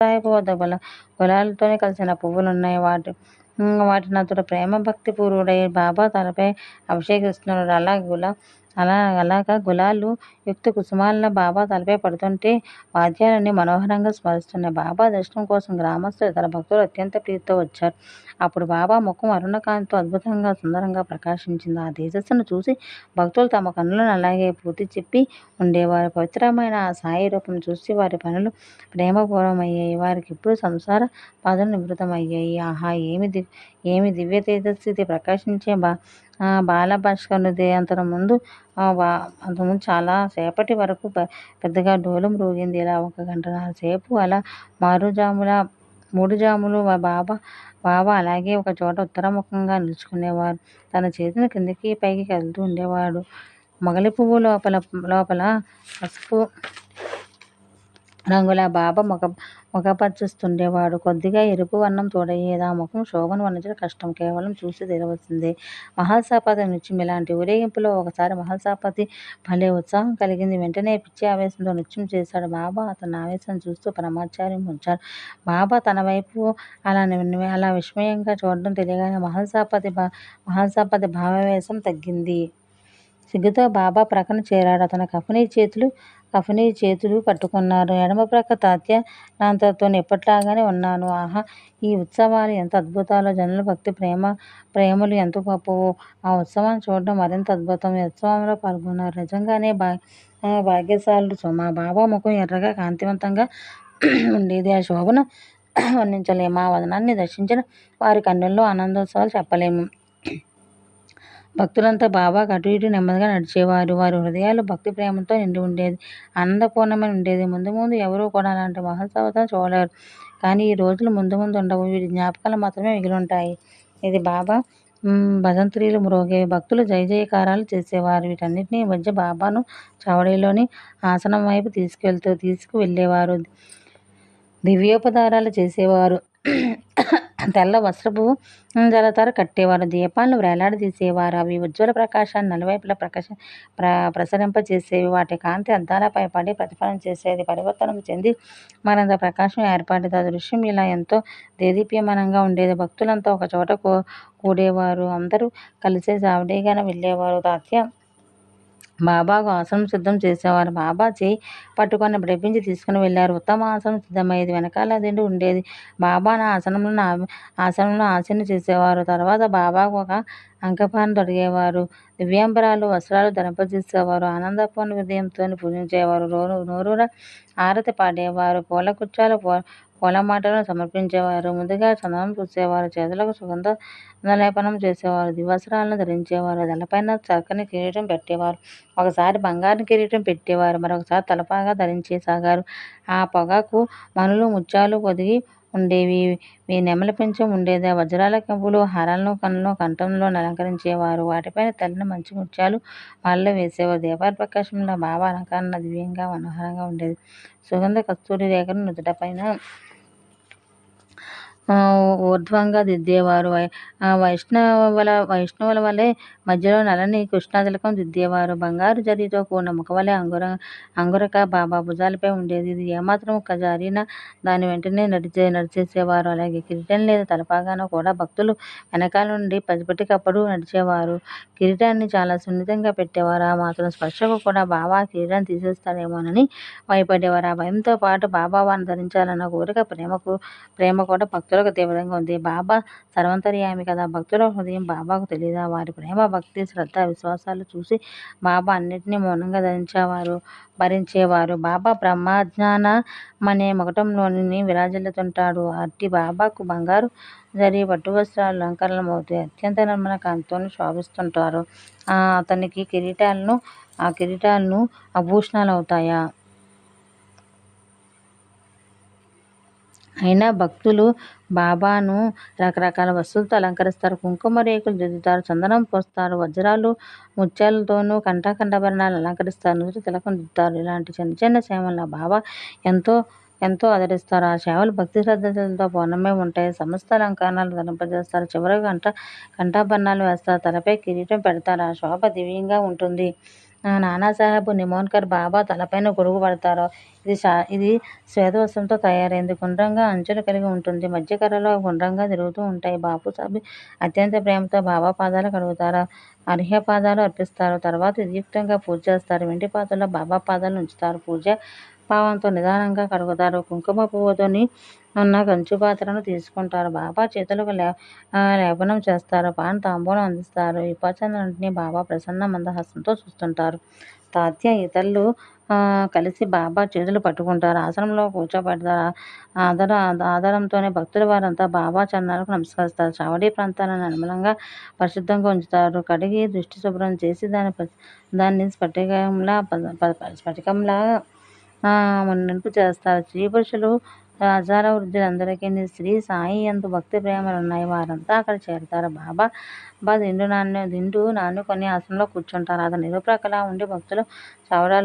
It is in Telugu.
సాహెబ్ వద్ద గుల గులాలతోనే కలిసిన పువ్వులున్నాయి. వాటి వాటిని అతడు ప్రేమ భక్తి పూర్వుడై బాబా తలపై అభిషేకిస్తున్నాడు. అలా గులా అలా అలాగా గులాలు యుక్త కుసుమాలను బాబా తలపై పడుతుంటే వాద్యాలన్నీ మనోహరంగా స్మరిస్తున్నాయి. బాబా దర్శనం కోసం గ్రామస్తులు ఇతర భక్తులు అత్యంత ప్రీతితో వచ్చారు. అప్పుడు బాబా ముఖం అరుణకాంతితో అద్భుతంగా సుందరంగా ప్రకాశించింది. ఆ తేజస్సును చూసి భక్తులు తమ కన్నులను అలాగే పూర్తి చెప్పి ఉండేవారు. పవిత్రమైన ఆ సాయి రూపం చూసి వారి పనులు ప్రేమపూర్వమయ్యాయి. వారికిప్పుడు సంసార బాధలు నివృతమయ్యాయి ఆహా! ఏమి ది ఏమి దివ్య తేజస్సు ఇది ప్రకాశించే బా బాలభాస్కరునిదే. అంతకుముందు ముందు అంతకుముందు చాలా సేపటి వరకు పెద్దగా డోలు మ్రోగింది. ఇలా ఒక గంటన్నర సేపు అలా మారుజాముల మూడు జాములు బాబా బాబా అలాగే ఒక చోట ఉత్తరముఖంగా నిలుచుకునేవారు. తన చేతిని కిందికి పైకి కదులుతూ ఉండేవాడు. మొగలి పువ్వు లోపల లోపల పసుపు రంగుల బాబా ముఖ ముఖపరుచుస్తుండేవాడు కొద్దిగా ఎరుపు వర్ణం తోడయ్యేది. ఆ ముఖం శోభను వర్ణించడం కష్టం. కేవలం చూసి తీరవలసిందే. మహల్సాపతి నృత్యం ఇలాంటి ఊరేగింపులో ఒకసారి మహల్సాపతి భలే ఉత్సాహం కలిగింది. వెంటనే పిచ్చి ఆవేశంతో నృత్యం చేశాడు. బాబా అతని ఆవేశం చూస్తూ పరమాచార్యం ఉంచాడు బాబా తన వైపు అలా అలా విస్మయంగా చూడడం తెలియగానే మహల్సాపతి భా మహల్సాపతి భావావేశం తగ్గింది. సిగ్గుతో బాబా ప్రక్కన చేరాడు. అతను కఫనీ చేతులు కఫనీ చేతులు పట్టుకున్నారు. ఎడమ ప్రక్క తాత్య నాంతతో ఎప్పట్లాగానే ఉన్నాను. ఆహా! ఈ ఉత్సవాలు ఎంత అద్భుతాలో! జనుల భక్తి ప్రేమ ప్రేమలు ఎంత గొప్పవో! ఆ ఉత్సవాన్ని చూడడం మరింత అద్భుతం. ఈ ఉత్సవంలో పాల్గొన్నారు నిజంగానే భా భాగ్యశాలు సుమా! బాబా ముఖం ఎర్రగా కాంతివంతంగా ఉండేది. ఆ శోభను వర్ణించలేము. ఆ వదనాన్ని దర్శించిన వారి కన్నుల్లో ఆనందోత్సవాలు చెప్పలేము. భక్తులంతా బాబాకు అటు ఇటు నెమ్మదిగా నడిచేవారు. వారి హృదయాలు భక్తి ప్రేమతో నిండి ఉండేది. ఆనందపూర్ణమై ఉండేది. ముందు ముందు ఎవరూ కూడా అలాంటి మహోత్సవాలను చూడలేరు. కానీ ఈ రోజులు ముందు ముందు ఉండవు. వీటి జ్ఞాపకాలు మాత్రమే మిగిలుంటాయి. ఇది బాబా భజంత్రీలు మ్రోగే భక్తులు జయజయకారాలు చేసేవారు. వీటన్నిటి మధ్య బాబాను చావడిలోని ఆసనం వైపు తీసుకెళ్తూ తీసుకువెళ్ళేవారు దివ్యోపదారాలు చేసేవారు. తెల్ల వస్త్రపు జలతారు కట్టేవారు. దీపాలను వేలాడదీసేవారు. అవి ఉజ్వల ప్రకాశాన్ని నలువైపులా ప్రకాశ ప్ర ప్రసరింపజేసేవి. వాటి కాంతి అద్దాలపై పడి ప్రతిఫలం చేసేది. పరివర్తనం చెంది మరింత ప్రకాశం ఏర్పడేది. ఆ దృశ్యం ఇలా ఎంతో దేదీప్యమానంగా ఉండేది. భక్తులంతా ఒకచోట కూ కూడేవారు. అందరూ కలిసే చావడిగాన వెళ్ళేవారు. తాత్య బాబాకు ఆసనం సిద్ధం చేసేవారు. బాబా చేయి పట్టుకొని నడిపించి తీసుకుని వెళ్ళారు. ఉత్తమ ఆసనం సిద్ధమయ్యేది. వెనకాల దిండు ఉండేది. బాబా నా ఆసనంలో ఆసనంలో ఆసీనుని చేసేవారు. తర్వాత బాబాకు ఒక అంకపాన్ని తొడిగేవారు. దివ్యాంబరాలు వస్త్రాలు ధరింపజేసేవారు. ఆనందపూర్ణ హృదయంతో పూజించేవారు. నోరు ఆరతి పాడేవారు పాడేవారు. పూలగుచ్చాలు పూలమాటలను సమర్పించేవారు. ముందుగా చందనం పూసేవారు. చేతులకు సుగంధలేపనం చేసేవారు. దివ్యవస్త్రాలను ధరించేవారు. తలపైన చక్కని కిరీటం పెట్టేవారు. ఒకసారి బంగారు కిరీటం పెట్టేవారు. మరొకసారి తలపాగా ధరించసాగారు. ఆ పొగకు మణులు ముత్యాలు పొదిగి ఉండేవి. నెమలి పించం ఉండేది. వజ్రాల కెంపులు హారాలను కన్నులు కంఠంలోని అలంకరించేవారు. వాటిపైన తెల్లని మంచి ముత్యాలు మాలలు వేసేవారు. దీపాల ప్రకాశంలో బాబా అలంకరణ దివ్యంగా మనోహరంగా ఉండేది. సుగంధ కస్తూరి రేఖను నుదుటపైన ఊర్ధ్వంగా దిద్దేవారు. వైష్ణవుల వైష్ణవుల వలె మధ్యలో నలని కృష్ణతిలకం దిద్దేవారు. బంగారు జరీతో కూడిన ముఖవలె అంగుర అంగురక బాబా భుజాలపై ఉండేది. ఇది ఏమాత్రం జారిన దాని వెంటనే నడిచే నడిచేసేవారు. అలాగే కిరీటం లేదా తలపాగాను కూడా భక్తులు వెనకాల నుండి పసిపిట్టకప్పుడు నడిచేవారు. కిరీటాన్ని చాలా సున్నితంగా పెట్టేవారు. ఆ మాత్రం స్పర్శకు కూడా బాబా ఆ కిరీటాన్ని తీసేస్తారేమోనని భయపడేవారు. ఆ భయంతో పాటు బాబా వారిని ధరించాలన్న కోరిక ప్రేమకు ప్రేమ కూడా భక్తులకు తీవ్రంగా ఉంది. బాబా సర్వంతర్యామి కదా! భక్తుల హృదయం బాబాకు తెలియదా వారి ప్రేమ, భక్తి, శ్రద్ధ, విశ్వాసాలు చూసి బాబా అన్నిటినీ మౌనంగా ధరించేవారు భరించేవారు. బాబా బ్రహ్మజ్ఞానమనే మకటంలోని విరాజిల్లుతుంటాడు. అట్టి బాబాకు బంగారు జరీ పట్టువస్త్రాలు అలంకరణమవుతాయి. అత్యంత నమ్మన కాంతితోనూ శోభిస్తుంటారు. అతనికి కిరీటాలను ఆ కిరీటాలను ఆభూషణాలవుతాయా? అయినా భక్తులు బాబాను రకరకాల వస్తువులతో అలంకరిస్తారు. కుంకుమ రేకులు దిద్దుతారు. చందనం పోస్తారు వజ్రాలు ముత్యాలతోనూ కంఠకంఠభరణాలు అలంకరిస్తారు. నుదుట తిలకం దిద్దుతారు. ఇలాంటి చిన్న చిన్న సేవలను బాబా ఎంతో ఎంతో ఆదరిస్తారు. ఆ సేవలు భక్తి శ్రద్ధలతో పూర్ణమై ఉంటాయి. సమస్త అలంకరణలు ధరింపజేస్తారు. చివరి కంఠ కంఠాభరణాలు వేస్తారు. తలపై కిరీటం పెడతారు. ఆ శోభ దివ్యంగా ఉంటుంది. నానాసాహెబ్ నిమోన్కర్ బాబా తలపైన గొడుగు పడతారు? ఇది శా ఇది శ్వేతవస్త్రంతో తయారైంది. గుండ్రంగా అంచులు కలిగి ఉంటుంది. మధ్యకర్రలో గుండ్రంగా తిరుగుతూ ఉంటాయి. బాపుసాహెబ్ అత్యంత ప్రేమతో బాబా పాదాలు కడుగుతారు. అర్హ్య పాదాలు అర్పిస్తారు. తర్వాత విధియుక్తంగా పూజ చేస్తారు. వెండి పాత్రలో బాబా పాదాలు ఉంచుతారు. పూజ పావంతో నిదానంగా కడుగుతారు. కుంకుమ పువ్వుతోని ఉన్న కంచు పాత్రను తీసుకుంటారు. బాబా చేతులకు లే లేపనం చేస్తారు. పాన్ తాంబూలం అందిస్తారు. ఈ బాబా ప్రసన్న మందహాసంతో చూస్తుంటారు. తాత్య ఇతరులు కలిసి బాబా చేతులు పట్టుకుంటారు. ఆసనంలో కూర్చోబెడతారు. ఆదర ఆధారంతోనే భక్తుల వారంతా బాబా చరణాలకు నమస్కరిస్తారు. చావడి ప్రాంతాలను నిర్మలంగా పరిశుద్ధంగా ఉంచుతారు. కడిగి దృష్టి శుభ్రం చేసి దాని దాన్ని స్ఫటికంలా స్ఫటికంలా మున్నింపు చేస్తారు స్త్రీ పురుషులు ఆచార వృద్ధులందరికీ శ్రీ సాయి ఎందు భక్తి ప్రేమలు ఉన్నాయి వారంతా అక్కడ చేరుతారు. బాబా బా దిండు నాన్న దిండు నాన్నుకొని ఆసనంలో కూర్చుంటారు. అతను ఇరుప్రక్కల ఉండి భక్తులు చవడాలు